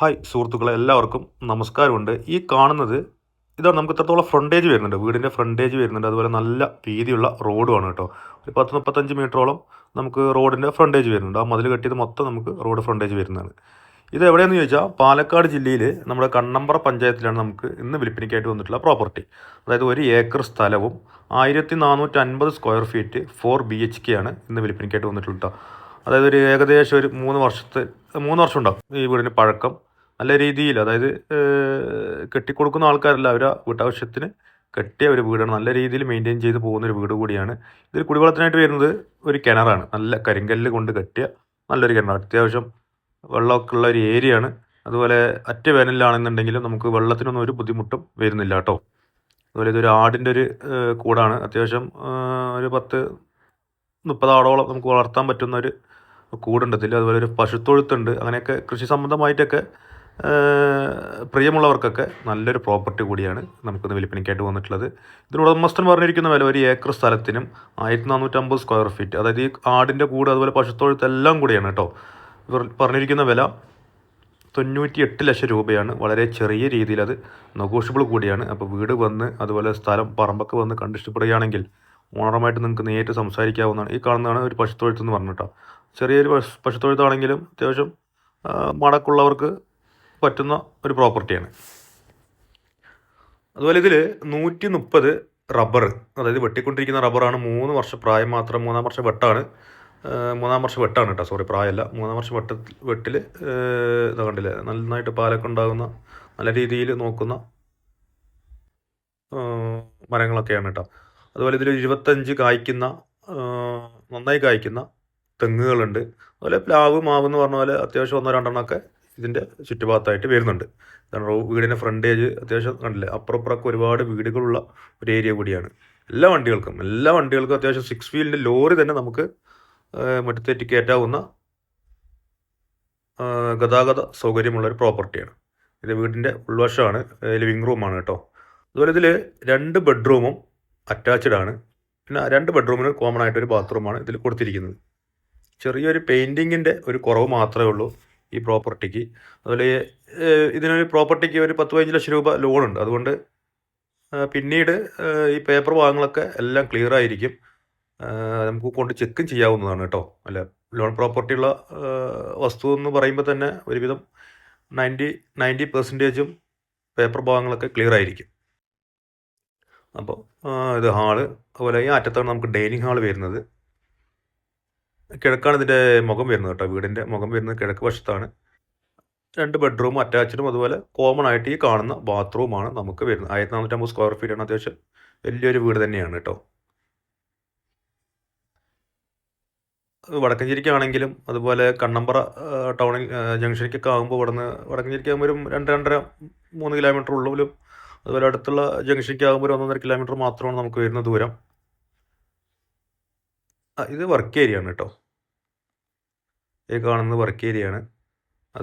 Hi സുഹൃത്തുക്കളെ എല്ലാവർക്കും നമസ്കാരമുണ്ട്. ഈ കാണുന്നത് ഇതാണ് നമുക്ക് ഇത്രത്തോളം ഫ്രണ്ടേജ് വരുന്നുണ്ട്. വീടിന്റെ ഫ്രണ്ടേജ് വരുന്നുണ്ട്. അതുപോലെ നല്ല വീതിയുള്ള റോഡുമാണ് കേട്ടോ. ഒരു പത്ത് മുപ്പത്തഞ്ച് മീറ്ററോളം നമുക്ക് റോഡിന്റെ ഫ്രണ്ടേജ് വരുന്നുണ്ട്. ആ മതിൽ കെട്ടിയത് മൊത്തം നമുക്ക് റോഡ് ഫ്രണ്ടേജ് വരുന്നതാണ്. ഇത് എവിടെയെന്ന് ചോദിച്ചാൽ പാലക്കാട് ജില്ലയിൽ നമ്മുടെ കണ്ണമ്പറ പഞ്ചായത്തിലാണ് നമുക്ക് ഇന്ന് വിൽപ്പനയ്ക്കായിട്ട് വന്നിട്ടുള്ള പ്രോപ്പർട്ടി അതായത് ഒരു ഏക്കർ സ്ഥലവും ആയിരത്തി നാനൂറ്റി അൻപത് square feet four B H K ആണ് ഇന്ന് വിൽപ്പനയ്ക്കായിട്ട് വന്നിട്ടുള്ളത് അതായത് ഒരു ഏകദേശം ഒരു മൂന്ന് വർഷത്തെ മൂന്ന് വർഷം ഉണ്ടാവും ഈ വീടിന് പഴക്കം. നല്ല രീതിയിൽ അതായത് കെട്ടിക്കൊടുക്കുന്ന ആൾക്കാരല്ല. അവരെ വീട്ടാവശ്യത്തിന് കെട്ടിയ ഒരു വീടാണ്. നല്ല രീതിയിൽ മെയിന്റെയിൻ ചെയ്ത് പോകുന്ന ഒരു വീട് കൂടിയാണ്. ഇതിൽ കുടിവെള്ളത്തിനായിട്ട് വരുന്നത് ഒരു കിണറാണ്. നല്ല കരിങ്കല്ല് കൊണ്ട് കെട്ടിയ നല്ലൊരു കിണർ അത്യാവശ്യം വെള്ളമൊക്കെ ഉള്ള ഒരു ഏരിയയാണ്. അതുപോലെ അറ്റ വേനലിലാണെന്നുണ്ടെങ്കിലും നമുക്ക് വെള്ളത്തിനൊന്നും ഒരു ബുദ്ധിമുട്ടും വരുന്നില്ല കേട്ടോ. അതുപോലെ ഇതൊരു ആടിന്റെ ഒരു കൂടാണ്. അത്യാവശ്യം ഒരു പത്ത് മുപ്പത് ആടോളം നമുക്ക് വളർത്താൻ പറ്റുന്ന ഒരു കൂടുണ്ടതിൽ അതുപോലെ ഒരു പശുത്തൊഴുത്തുണ്ട്. അങ്ങനെയൊക്കെ കൃഷി സംബന്ധമായിട്ടൊക്കെ പ്രിയമുള്ളവർക്കൊക്കെ നല്ലൊരു പ്രോപ്പർട്ടി കൂടിയാണ് നമുക്കൊന്ന് വിൽപ്പനയ്ക്കായിട്ട് വന്നിട്ടുള്ളത്. ഇതിന് ഉടമസ്ഥൻ പറഞ്ഞിരിക്കുന്ന വില ഒരു ഏക്കർ സ്ഥലത്തിനും ആയിരത്തി നാനൂറ്റമ്പത് സ്ക്വയർ ഫീറ്റ് അതായത് ഈ ആടിന്റെ കൂട് അതുപോലെ പശുത്തൊഴുത്ത് എല്ലാം കൂടിയാണ് കേട്ടോ. ഇവർ പറഞ്ഞിരിക്കുന്ന വില തൊണ്ണൂറ്റി എട്ട് ലക്ഷം രൂപയാണ്. വളരെ ചെറിയ രീതിയിൽ അത് നെഗോഷ്യബിൾ കൂടിയാണ്. അപ്പോൾ വീട് വന്ന് അതുപോലെ സ്ഥലം പറമ്പൊക്കെ വന്ന് കണ്ടിഷ്ടപ്പെടുകയാണെങ്കിൽ ഓണറുമായിട്ട് നിങ്ങൾക്ക് നേരിട്ട് സംസാരിക്കാവുന്നതാണ്. ഈ കാണുന്നതാണ് ഒരു പശുത്തൊഴുത്ത് എന്ന് പറഞ്ഞിട്ടോ ചെറിയൊരു പശു പശുത്തൊഴുത്താണെങ്കിലും അത്യാവശ്യം മടക്കുള്ളവർക്ക് പറ്റുന്ന ഒരു പ്രോപ്പർട്ടിയാണ്. അതുപോലെ ഇതിൽ നൂറ്റി മുപ്പത് റബ്ബർ അതായത് വെട്ടിക്കൊണ്ടിരിക്കുന്ന റബ്ബറാണ് മൂന്ന് വർഷ പ്രായം മാത്രം മൂന്നാം വർഷം വെട്ടാണ്. മൂന്നാം വർഷം വെട്ടാണ് കേട്ടോ സോറി പ്രായമല്ല. മൂന്നാം വർഷം വെട്ട വെട്ടിൽ ഇതാ കണ്ടില്ലേ നന്നായിട്ട് പാലൊക്കെ ഉണ്ടാകുന്ന നല്ല രീതിയിൽ നോക്കുന്ന മരങ്ങളൊക്കെയാണ് കേട്ടോ. അതുപോലെ ഇതിൽ ഇരുപത്തഞ്ച് കായ്ക്കുന്ന നന്നായി കായ്ക്കുന്ന തെങ്ങുകളുണ്ട്. അതുപോലെ പ്ലാവ് മാവ് എന്ന് പറഞ്ഞ പോലെ അത്യാവശ്യം ഒന്നോ രണ്ടെണ്ണമൊക്കെ ഇതിന്റെ ചുറ്റുഭാഗത്തായിട്ട് വരുന്നുണ്ട്. റോ വീടിന്റെ ഫ്രണ്ടേജ് അത്യാവശ്യം കണ്ടില്ലേ? അപ്പുറപ്പുറമൊക്കെ ഒരുപാട് വീടുകളുള്ള ഒരു ഏരിയ കൂടിയാണ്. എല്ലാ വണ്ടികൾക്കും എല്ലാ വണ്ടികൾക്കും അത്യാവശ്യം സിക്സ് വീലിന്റെ ലോറി തന്നെ നമുക്ക് മുറ്റത്തേറ്റ് കയറ്റാവുന്ന ഗതാഗത സൗകര്യമുള്ള ഒരു പ്രോപ്പർട്ടിയാണ് ഇത് വീടിന്റെ ഉൾവശമാണ് ലിവിങ് റൂമാണ് കേട്ടോ. അതുപോലെ ഇതിൽ രണ്ട് ബെഡ്റൂമും അറ്റാച്ച്ഡ് ആണ്. പിന്നെ രണ്ട് ബെഡ്റൂമിന് കോമൺ ആയിട്ടൊരു ബാത്റൂമാണ് ഇതിൽ കൊടുത്തിരിക്കുന്നത്. ചെറിയൊരു പെയിന്റിങ്ങിന്റെ ഒരു കുറവ് മാത്രമേ ഉള്ളൂ. ഈ പ്രോപ്പർട്ടിക്ക്. അതുപോലെ ഇതിനൊരു പ്രോപ്പർട്ടിക്ക് ഒരു പത്ത് പതിനഞ്ച് ലക്ഷം രൂപ ലോണുണ്ട്. അതുകൊണ്ട് പിന്നീട് ഈ പേപ്പർ ഭാഗങ്ങളൊക്കെ എല്ലാം ക്ലിയർ ആയിരിക്കും. നമുക്ക് കൊണ്ട് ചെക്കും ചെയ്യാവുന്നതാണ് കേട്ടോ. അല്ല ലോൺ പ്രോപ്പർട്ടി ഉള്ള വസ്തു എന്ന് പറയുമ്പോൾ തന്നെ ഒരുവിധം നയന്റി നയന്റി പെർസെന്റേജും പേപ്പർ ഭാഗങ്ങളൊക്കെ ക്ലിയർ ആയിരിക്കും. അപ്പോൾ ഇത് ഹാൾ അതുപോലെ ഈ അറ്റത്താണ് നമുക്ക് ഡൈനിങ് ഹാൾ വരുന്നത്. കിഴക്കാണ് ഇതിന്റെ മുഖം വരുന്നത് കേട്ടോ. വീടിന്റെ മുഖം വരുന്നത് കിഴക്ക് വശത്താണ്. രണ്ട് ബെഡ്റൂം അറ്റാച്ച്ഡും അതുപോലെ കോമൺ ആയിട്ട് ഈ കാണുന്ന ബാത്റൂമാണ് നമുക്ക് വരുന്നത്. ആയിരത്തി നാനൂറ്റമ്പത് സ്ക്വയർ ആണ് അത്യാവശ്യം വലിയൊരു വീട് തന്നെയാണ് കേട്ടോ. വടക്കഞ്ചേരിക്കാണെങ്കിലും അതുപോലെ കണ്ണമ്പറ ടൗണിൽ ജംഗ്ഷനിക്കൊക്കെ ആകുമ്പോൾ ഇവിടുന്ന് വടക്കഞ്ചേരിക്ക് ആകുമ്പോൾ രണ്ട് രണ്ടര മൂന്ന് കിലോമീറ്റർ ഉള്ളിലും അതുപോലെ അടുത്തുള്ള ജംഗ്ഷനിലേക്ക് ആകുമ്പോൾ ഒന്നൊന്നര കിലോമീറ്റർ മാത്രമാണ് നമുക്ക് വരുന്ന ദൂരം. ഇത് വർക്ക് ഏരിയ ആണ് കേട്ടോ. ഈ കാണുന്നത് വർക്ക് ആണ്